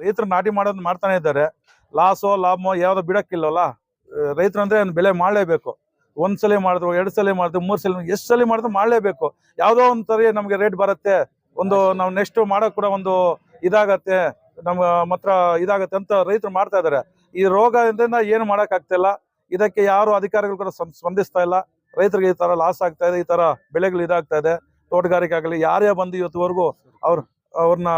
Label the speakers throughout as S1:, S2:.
S1: ರೈತರು ನಾಟಿ ಮಾಡೋದು ಮಾಡ್ತಾನೆ ಇದ್ದಾರೆ. ಲಾಸೋ ಲಾಭೋ ಯಾವ್ದೋ ಬಿಡಕ್ಕಿಲ್ಲವಲ್ಲ ರೈತರು ಅಂದ್ರೆ ಒಂದು ಬೆಳೆ ಮಾಡಲೇಬೇಕು. ಒಂದ್ ಸಲ ಮಾಡಿದ್ರು ಎರಡ್ ಸಲ ಮಾಡಿದ್ರು ಮೂರ್ ಸಲ ಎಷ್ಟು ಸಲ ಮಾಡಿದ್ರು ಮಾಡಲೇಬೇಕು. ಯಾವ್ದೋ ಒಂದ್ ಸರಿ ನಮ್ಗೆ ರೇಟ್ ಬರುತ್ತೆ. ಒಂದು ನಾವು ನೆಕ್ಸ್ಟ್ ಮಾಡೋಕ್ ಕೂಡ ಒಂದು ಇದಾಗತ್ತೆ. ನಮ್ಮ ಮಾತ್ರ ಇದಾಗತ್ತೆ ಅಂತ ರೈತರು ಮಾಡ್ತಾ ಇದಾರೆ ಈ ರೋಗದಿಂದ ಏನು ಮಾಡಕ್ ಆಗ್ತಿಲ್ಲ. ಇದಕ್ಕೆ ಯಾರು ಅಧಿಕಾರಿಗಳು ಕೂಡ ಸ್ಪಂದಿಸ್ತಾ ಇಲ್ಲ. ರೈತರಿಗೆ ಈ ತರ ಲಾಸ್ ಆಗ್ತಾ ಇದೆ ಈ ತರ ಬೆಳೆಗಳು ಇದಾಗ್ತಾ ಇದೆ. ತೋಟಗಾರಿಕೆ ಆಗಲಿ ಯಾರೇ ಬಂದು ಇವತ್ತುವರೆಗೂ ಅವ್ರ ಅವ್ರನ್ನ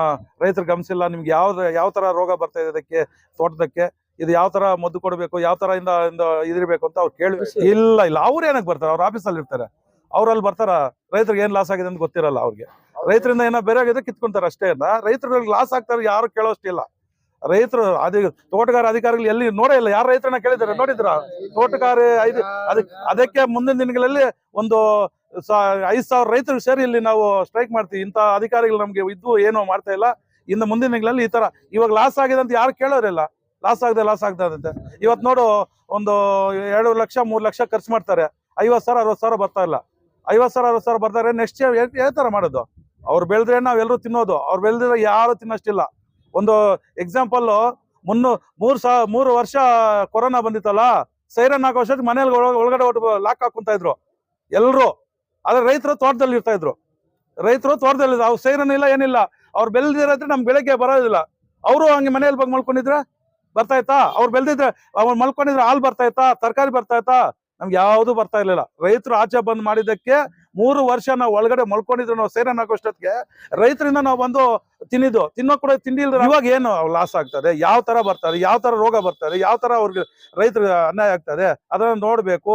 S1: ರೈತರು ಗಮನಿಸಿಲ್ಲ ನಿಮ್ಗೆ ಯಾವ ಯಾವ ತರ ರೋಗ ಬರ್ತಾ ಇದೆ ಅದಕ್ಕೆ ತೋಟದಕ್ಕೆ ಇದು ಯಾವ ತರ ಮದ್ದು ಕೊಡಬೇಕು ಯಾವ ತರ ಇಂದ ಇಂದ ಇದಿರ್ಬೇಕು ಅಂತ ಅವ್ರು ಕೇಳಿ ಇಲ್ಲ ಇಲ್ಲ ಅವ್ರು ಏನಕ್ಕೆ ಬರ್ತಾರೆ? ಅವ್ರ ಆಫೀಸಲ್ಲಿ ಇರ್ತಾರೆ. ಅವ್ರಲ್ಲಿ ಬರ್ತಾರ ರೈತರಿಗೆ ಏನ್ ಲಾಸ್ ಆಗಿದೆ ಅಂತ ಗೊತ್ತಿರಲ್ಲ ಅವ್ರಿಗೆ. ರೈತರಿಂದ ಏನೋ ಬೇರೆ ಆಗಿದೆ ಕಿತ್ಕೊಂತಾರೆ ಅಷ್ಟೇ ಅಲ್ಲ ರೈತರಿಗೆ ಲಾಸ್ ಆಗ್ತಾರೆ ಯಾರು ಕೇಳೋಷ್ಟಿಲ್ಲ. ರೈತರು ಅದೇ ತೋಟಗಾರ ಅಧಿಕಾರಿಗಳು ಎಲ್ಲಿ ನೋಡೇ ಇಲ್ಲ ಯಾರು ರೈತರನ್ನ ಕೇಳಿದಾರೆ ನೋಡಿದ್ರ? ತೋಟಗಾರ ಐದು ಅದಕ್ಕೆ ಮುಂದಿನ ದಿನಗಳಲ್ಲಿ ಒಂದು ಐದ್ ಸಾವಿರ ರೈತರು ಸೇರಿ ಇಲ್ಲಿ ನಾವು ಸ್ಟ್ರೈಕ್ ಮಾಡ್ತೀವಿ. ಇಂಥ ಅಧಿಕಾರಿಗಳು ನಮಗೆ ಇದ್ದು ಏನೋ ಮಾಡ್ತಾ ಇಲ್ಲ. ಇನ್ನು ಮುಂದಿನ ದಿನಗಳಲ್ಲಿ ಈ ತರ ಇವಾಗ ಲಾಸ್ ಆಗಿದೆ ಅಂತ ಯಾರು ಕೇಳೋರಿಲ್ಲ. ಲಾಸ್ ಆಗದೆ ಲಾಸ್ ಆಗ್ತಾ ಇರುತ್ತೆ ಇವತ್ತು ನೋಡು, ಒಂದು ಎರಡು ಲಕ್ಷ, ಮೂರು ಲಕ್ಷ ಖರ್ಚು ಮಾಡ್ತಾರೆ. ಐವತ್ತು ಸಾವಿರ, ಅರವತ್ತು ಸಾವಿರ ಬರ್ತಾ ಇಲ್ಲ. ಐವತ್ತು ಸಾವಿರ, ಅರವತ್ತು ಸಾವಿರ ಬರ್ತಾರೆ. ನೆಕ್ಸ್ಟ್ ಯಾವ ತರ ಮಾಡೋದು. ಅವ್ರು ಬೆಳೆದ್ರೆ ನಾವೆಲ್ಲರೂ ತಿನ್ನೋದು. ಅವ್ರು ಬೆಳೆದ್ರೆ ಯಾರು ತಿನ್ನೋಷ್ಟಿಲ್ಲ. ಒಂದು ಎಕ್ಸಾಂಪಲ್ಲು ಮುನ್ನೂ, ಮೂರು ಸಾ, ಮೂರು ವರ್ಷ ಕೊರೋನಾ ಬಂದಿತ್ತಲ್ಲ? ಸೈರನ್ ಹಾಕೋ ವರ್ಷಕ್ಕೆ ಮನೇಲಿ ಒಳಗಡೆ ಲಾಕ್ ಹಾಕೊಂತ ಇದ್ರು. ಎಲ್ರು. ಆದ್ರೆ ರೈತರು ತೋಟದಲ್ಲಿ ಇರ್ತಾ ಇದ್ರು. ರೈತರು ತೋಟದಲ್ಲಿ ಅವ್ರು ಇಲ್ಲ, ಏನಿಲ್ಲ. ಅವ್ರು ಬೆಳೆದಿರೋದ್ರೆ ನಮ್ ಬೆಳಗ್ಗೆ ಬರೋದಿಲ್ಲ. ಅವರು ಹಂಗೆ ಮನೆಯಲ್ಲಿ ಬಗ್ಗೆ ಮಲ್ಕೊಂಡಿದ್ರೆ ಬರ್ತಾ ಇತ್ತಾ? ಅವ್ರು ಬೆಳೆದಿದ್ರೆ ಅವ್ರು ಮಲ್ಕೊಂಡಿದ್ರೆ ಹಾಲು ಬರ್ತಾ ಇತ್ತಾ? ತರಕಾರಿ ಬರ್ತಾ ಇತ್ತಾ? ನಮ್ಗೆ ಯಾವುದು ಬರ್ತಾ ಇರ್ಲಿಲ್ಲ. ರೈತರು ಆಚೆ ಬಂದ್ ಮಾಡಿದ್ದಕ್ಕೆ ಮೂರು ವರ್ಷ ನಾವು ಒಳಗಡೆ ಮಲ್ಕೊಂಡಿದ್ರು ನಾವು ಸೈರನ್ ಹಾಕೋಷ್ಟೊತ್ತಿಗೆ ರೈತರಿಂದ ನಾವು ಬಂದು ತಿನ್ನಿದ್ದು. ತಿನ್ನೋ ಕೂಡ ತಿಂಡಿ ಇಲ್ದ್ರೆ ಇವಾಗ ಏನು ಲಾಸ್ ಆಗ್ತದೆ? ಯಾವ ತರ ಬರ್ತಾರೆ ಯಾವ ತರ ರೋಗ ಬರ್ತಾರೆ ಯಾವ ತರ ಅವ್ರಿಗೆ ರೈತರಿಗೆ ಅನ್ಯಾಯ ಆಗ್ತದೆ? ಅದನ್ನ ನೋಡ್ಬೇಕು.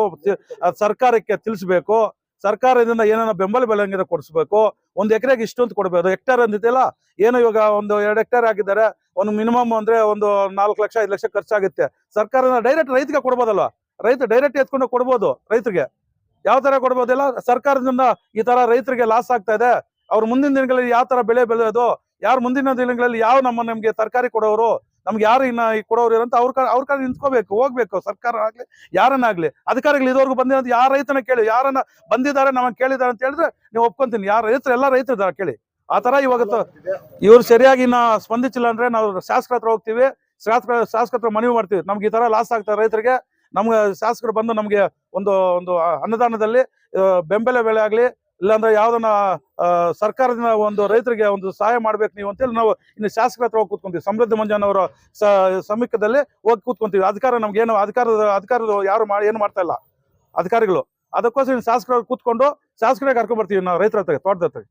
S1: ಸರ್ಕಾರಕ್ಕೆ ತಿಳಿಸ್ಬೇಕು. ಸರ್ಕಾರದಿಂದ ಏನೇನೋ ಬೆಂಬಲ ಬೆಲೆ ಹಂಗಿದ್ರೆ ಕೊಡಿಸ್ಬೇಕು, ಒಂದ್ ಎಕರೆಗೆ ಇಷ್ಟು ಅಂತ ಕೊಡ್ಬೇಕು ಹೆಕ್ಟೇರ್ ಅಂದಿದೆಯಲ್ಲ ಏನೋ ಇವಾಗ ಒಂದು ಎರಡು ಹೆಕ್ಟೇರ್ ಆಗಿದ್ದಾರೆ, ಒಂದು ಮಿನಿಮಮ್ ಅಂದ್ರೆ ಒಂದು ನಾಲ್ಕು ಲಕ್ಷ, ಐದು ಲಕ್ಷ ಖರ್ಚಾಗುತ್ತೆ. ಸರ್ಕಾರ ಡೈರೆಕ್ಟ್ ರೈತರಿಗೆ ಕೊಡ್ಬೋದಲ್ವಾ ರೈತ ಡೈರೆಕ್ಟ್ ಎತ್ಕೊಂಡು ಕೊಡ್ಬೋದು ರೈತರಿಗೆ. ಯಾವ ತರ ಕೊಡ್ಬೋದಿಲ್ಲ ಸರ್ಕಾರದಿಂದ ಈ ತರ ರೈತರಿಗೆ ಲಾಸ್ ಆಗ್ತಾ ಇದೆ. ಅವ್ರು ಮುಂದಿನ ದಿನಗಳಲ್ಲಿ ಯಾವ ತರ ಬೆಳೆ ಬೆಳೆಯೋದು, ಯಾರು ಮುಂದಿನ ದಿನಗಳಲ್ಲಿ ಯಾವ ನಮ್ಮ ನಮ್ಗೆ ತರಕಾರಿ ಕೊಡೋರು ನಮ್ಗೆ ಯಾರು ಇನ್ನ ಈ ಕೊಡೋರು ಇರಂತ ಅವ್ರ ಅವ್ರ ಕಡೆ ನಿಂತ್ಕೋಬೇಕು, ಹೋಗ್ಬೇಕು, ಸರ್ಕಾರ ಆಗ್ಲಿ, ಯಾರನ್ನಾಗ್ಲಿ. ಅಧಿಕಾರಿಗಳು ಇದುವರೆಗೂ ಬಂದಿರೋದು ಯಾರ ರೈತನ ಕೇಳಿ, ಯಾರನ್ನ ಬಂದಿದ್ದಾರೆ ನಮಗೆ ಕೇಳಿದ್ದಾರೆ ಅಂತ ಹೇಳಿದ್ರೆ ನೀವು ಒಪ್ಕೊಂತೀನಿ. ಯಾರು ರೈತರು, ಎಲ್ಲ ರೈತರು ಇದಾರೆ ಕೇಳಿ. ಆ ತರ ಇವಾಗ ಇವ್ರು ಸರಿಯಾಗಿ ಇನ್ನ ಸ್ಪಂದಿಸಿಲ್ಲ ಅಂದ್ರೆ ನಾವು ಶಾಸಕರ ಹತ್ರ ಹೋಗ್ತೀವಿ, ಶಾಸಕ, ಶಾಸಕರ ಹತ್ರ ಮನವಿ ಮಾಡ್ತೀವಿ. ನಮ್ಗೆ ಈ ತರ ಲಾಸ್ ಆಗ್ತಾರೆ ರೈತರಿಗೆ, ನಮ್ಗೆ ಶಾಸಕರು ಬಂದು ನಮ್ಗೆ ಒಂದು ಒಂದು ಅನ್ನದಾನದಲ್ಲಿ ಬೆಂಬಲ ಬೆಳೆ ಆಗ್ಲಿ ಇಲ್ಲಾಂದ್ರೆ ಯಾವ್ದನ್ನ ಸರ್ಕಾರದಿಂದ ಒಂದು ರೈತರಿಗೆ ಒಂದು ಸಹಾಯ ಮಾಡ್ಬೇಕು ನೀವು ಅಂತೇಳಿ ನಾವು ಇನ್ನು ಶಾಸಕರ ಹತ್ರ ಹೋಗಿ ಕೂತ್ಕೊಂತೀವಿ. ಸಮೃದ್ಧಿ ಮಂಜನ್ ಅವರ ಸಮೀಪದಲ್ಲಿ ಹೋಗಿ ಕೂತ್ಕೊಂತೀವಿ. ಅಧಿಕಾರ ನಮ್ಗೇನು ಅಧಿಕಾರದ ಅಧಿಕಾರದ ಯಾರು ಮಾಡಿ ಏನು ಮಾಡ್ತಾ ಇಲ್ಲ ಅಧಿಕಾರಿಗಳು. ಅದಕ್ಕೋಸ್ಕರ ಶಾಸಕರ ಕೂತ್ಕೊಂಡು ಶಾಸಕರೇ ಕರ್ಕೊಂಡ್ ಬರ್ತೀವಿ ನಾವು ರೈತರ ಹತ್ರ ತೋಟದ ಹತ್ರ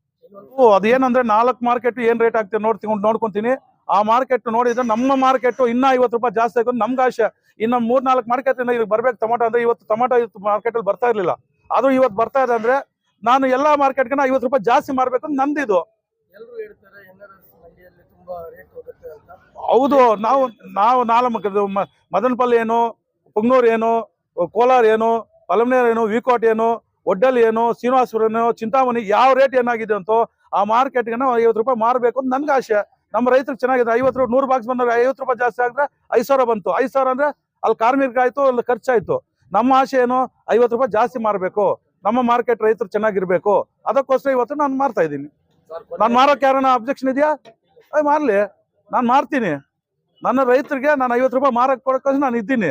S1: ಅದೇನಂದ್ರೆ ನಾಲ್ಕು ಮಾರ್ಕೆಟ್ ಏನ್ ರೇಟ್ ಆಗ್ತದೆ ನೋಡ್ತೀನಿ ನೋಡ್ಕೊಂತೀನಿ. ಆ ಮಾರ್ಕೆಟ್ ನೋಡಿದ್ರೆ ನಮ್ಮ ಮಾರ್ಕೆಟ್ ಇನ್ನ ಐವತ್ತು ರೂಪಾಯಿ ಜಾಸ್ತಿ ಆಗೋದು ನಮ್ಗೆ ಆಶೆ. ಇನ್ನು ಮೂರ್ ನಾಲ್ಕು ಮಾರ್ಕೆಟ್ ಇಂದ ಈಗ ಬರ್ಬೇಕು ಟೊಮಾಟೊ ಅಂದ್ರೆ ಇವತ್ತು ಟೊಮಾಟೊ ಮಾರ್ಕೆಟ್ ಅಲ್ಲಿ ಬರ್ತಾ ಇರ್ಲಿಲ್ಲ. ಅದು ಇವತ್ತು ಬರ್ತಾ ಇದೆ ಅಂದ್ರೆ ನಾನು ಎಲ್ಲಾ ಮಾರ್ಕೆಟ್ಗೆ ಐವತ್ತು ರೂಪಾಯಿ ಜಾಸ್ತಿ ಮಾರ್ಬೇಕು ಅಂತ ನಂದಿದು ಹೌದು ನಾವು ನಾವು ನಾಲ್ಕು ಮದನಪಲ್ಲಿ ಏನು ಪುಂಗ್ನೂರ್ ಏನು ಕೋಲಾರ ಏನು ಪಲಮನೇರ್ ಏನು ವಿಕೋಟ್ ಏನು ಒಡ್ಡಲ್ ಏನು ಶ್ರೀನಿವಾಸಪುರ ಏನು ಚಿಂತಾಮಣಿ ಯಾವ ರೇಟ್ ಏನಾಗಿದೆ ಅಂತೋ ಆ ಮಾರ್ಕೆಟ್ಗೆ ನಾವು ಐವತ್ತು ರೂಪಾಯಿ ಮಾರಬೇಕು ಅಂತ ನನ್ಗೆ ಆಸೆ. ನಮ್ಮ ರೈತರಿಗೆ ಚೆನ್ನಾಗಿದೆ ಐವತ್ತು ರೂಪಾಯಿ ನೂರು ಬಾಕ್ಸ್ ಬಂದಾಗ ಐವತ್ತು ರೂಪಾಯಿ ಜಾಸ್ತಿ ಆಗಿದ್ರೆ ಐದು ಸಾವಿರ ಬಂತು. ಐದು ಸಾವಿರ ಅಂದ್ರೆ ಅಲ್ಲಿ ಕಾರ್ಮಿಕ ಆಯ್ತು ಅಲ್ಲಿ ಖರ್ಚಾಯ್ತು. ನಮ್ಮ ಆಸೆ ಏನು ಐವತ್ತು ರೂಪಾಯಿ ಜಾಸ್ತಿ ಮಾರಬೇಕು. ನಮ್ಮ ಮಾರ್ಕೆಟ್ ರೈತರು ಚೆನ್ನಾಗಿರ್ಬೇಕು. ಅದಕ್ಕೋಸ್ಕರ ಇವತ್ತು ನಾನು ಮಾರ್ತಾ ಇದ್ದೀನಿ. ನಾನು ಮಾರೋಕೆ ಯಾರನ್ನ ಅಬ್ಜೆಕ್ಷನ್ ಇದೆಯಾ? ಅಯ್ಯ ಮಾರ್ಲಿ. ನಾನು ಮಾರ್ತೀನಿ. ನನ್ನ ರೈತರಿಗೆ ನಾನು ಐವತ್ತು ರೂಪಾಯಿ ಮಾರಕ್ಕೆ ಕೊಡೋಕ್ಕೋಸ್ಕರ ನಾನು ಇದ್ದೀನಿ.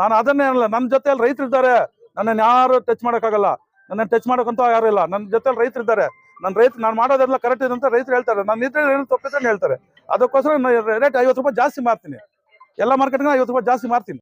S1: ನಾನು ಅದನ್ನೇ ಅಲ್ಲ ನನ್ನ ಜೊತೆಯಲ್ಲಿ ರೈತರು ಇದ್ದಾರೆ. ನನ್ನನ್ನು ಯಾರು ಟಚ್ ಮಾಡೋಕ್ಕಾಗಲ್ಲ. ನನ್ನ ಟಚ್ ಮಾಡೋಕ್ಕಂತೂ ಯಾರು ಇಲ್ಲ. ನನ್ನ ಜೊತೆಯಲ್ಲಿ ರೈತರು ಇದ್ದಾರೆ. ನನ್ನ ರೈತ ನಾನು ಮಾಡೋದೆಲ್ಲ ಕರೆಕ್ಟ್ ಇದೆ ಅಂತ ರೈತರು ಹೇಳ್ತಾರೆ. ನನ್ನ ಇದ್ರೆ ಏನು ತಪ್ಪಿದ್ರೆ ಹೇಳ್ತಾರೆ. ಅದಕ್ಕೋಸ್ಕರ ರೇಟ್ ಐವತ್ತು ರೂಪಾಯಿ ಜಾಸ್ತಿ ಮಾರ್ತೀನಿ. ಎಲ್ಲ ಮಾರ್ಕೆಟ್ಗೆ ಐವತ್ತು ರೂಪಾಯಿ ಜಾಸ್ತಿ ಮಾರ್ತೀನಿ.